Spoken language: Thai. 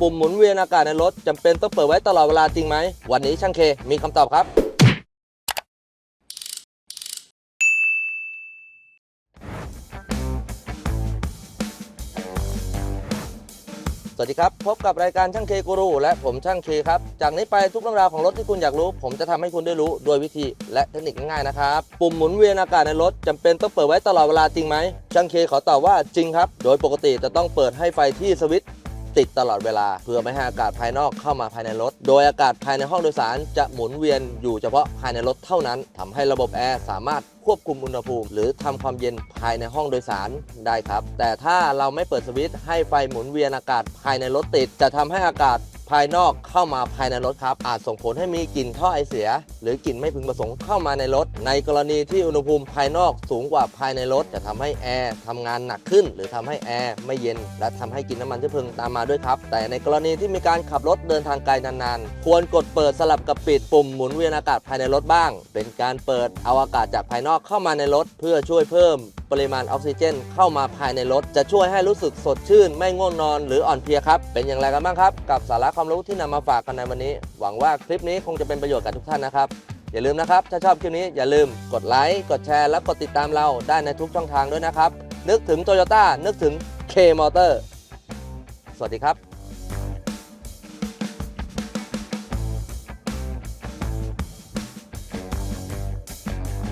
ปุ่มหมุนเวียนอากาศในรถจำเป็นต้องเปิดไว้ตลอดเวลาจริงไหม วันนี้ช่างเคมีคำตอบครับ สวัสดีครับ พบกับรายการช่างเคกูรูและผมช่างเคครับ จากนี้ไปทุกเรื่องราวของรถที่คุณอยากรู้ ผมจะทำให้คุณได้รู้โดยวิธีและเทคนิคง่ายๆนะครับ ปุ่มหมุนเวียนอากาศในรถจำเป็นต้องเปิดไว้ตลอดเวลาจริงไหม ช่างเคขอตอบว่าจริงครับ โดยปกติจะต้องเปิดให้ไฟที่สวิตช ติดตลอดเวลา เพื่อไม่ให้อากาศภายนอกเข้ามาภายในรถ โดยอากาศภายในห้องโดยสารจะหมุนเวียนอยู่เฉพาะภายในรถเท่านั้นทำให้ระบบแอร์สามารถควบคุมอุณหภูมิ หรือทำความเย็นภายในห้องโดยสารได้ครับ แต่ถ้าเราไม่เปิดสวิตช์ให้ไฟหมุนเวียนอากาศภายในรถติด จะทำให้อากาศ ภายนอกเข้ามาภายในรถครับ อาจส่งผลให้มีกลิ่นท่อไอเสีย หรือกลิ่นไม่พึงประสงค์เข้ามาในรถ ในกรณีที่อุณหภูมิภายนอกสูงกว่าภายในรถ จะทำให้แอร์ทำงานหนักขึ้น หรือทำให้แอร์ไม่เย็น และทำให้กลิ่นน้ำมันเชื้อเพลิงตามมาด้วยครับ แต่ในกรณีที่มีการขับรถเดินทางไกลนานๆ ควรกดเปิดสลับกับปิดปุ่มหมุนเวียนอากาศภายในรถบ้าง เป็นการเปิดเอาอากาศจากภายนอกเข้ามาในรถ เพื่อช่วยเพิ่ม ปริมาณออกซิเจน เข้ามาภายในรถ จะช่วยให้รู้สึกสดชื่น ไม่ง่วงนอนหรืออ่อนเพลียครับ เป็นอย่างไรกันบ้างครับ กับสาระความรู้ที่นำมาฝากกันในวันนี้ หวังว่าคลิปนี้คงจะเป็นประโยชน์กับทุกท่านนะครับอย่าลืมนะครับ ถ้าชอบคลิปนี้อย่าลืมกดไลค์ กดแชร์ และกดติดตามเราได้ในทุกช่องทางด้วยนะครับ นึกถึง Toyota นึกถึง K Motor สวัสดีครับ